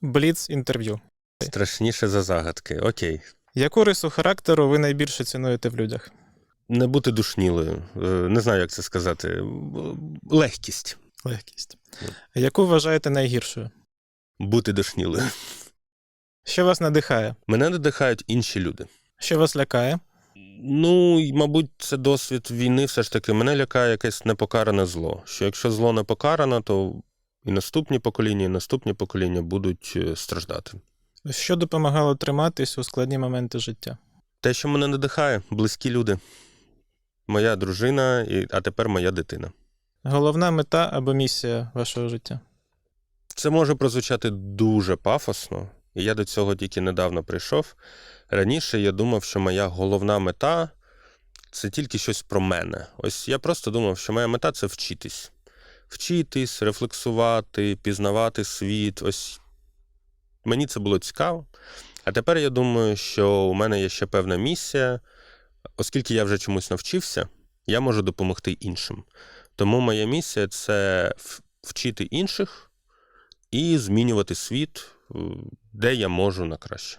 Бліц інтерв'ю. Страшніше за загадки. Окей. Яку рису характеру ви найбільше цінуєте в людях? Не бути душнілою. Е, Не знаю, як це сказати. Легкість. Легкість. Ну. Яку вважаєте найгіршою? Бути душнілою. Що вас надихає? Мене надихають інші люди. Що вас лякає? Ну, мабуть, це досвід війни все ж таки. Мене лякає якесь непокаране зло. Що якщо зло не покарано, то і наступні покоління, і наступні покоління будуть е, страждати. Що допомагало триматись у складні моменти життя? Те, що мене надихає, близькі люди. Моя дружина, і, а тепер моя дитина. Головна мета або місія вашого життя? Це може прозвучати дуже пафосно, і я до цього тільки недавно прийшов. Раніше я думав, що моя головна мета це тільки щось про мене. Ось я просто думав, що моя мета це вчитись. Вчитись, рефлексувати, пізнавати світ. Ось мені це було цікаво. А тепер я думаю, що у мене є ще певна місія, оскільки я вже чомусь навчився, я можу допомогти іншим. Тому моя місія це вчити інших і змінювати світ, е, де я можу на краще.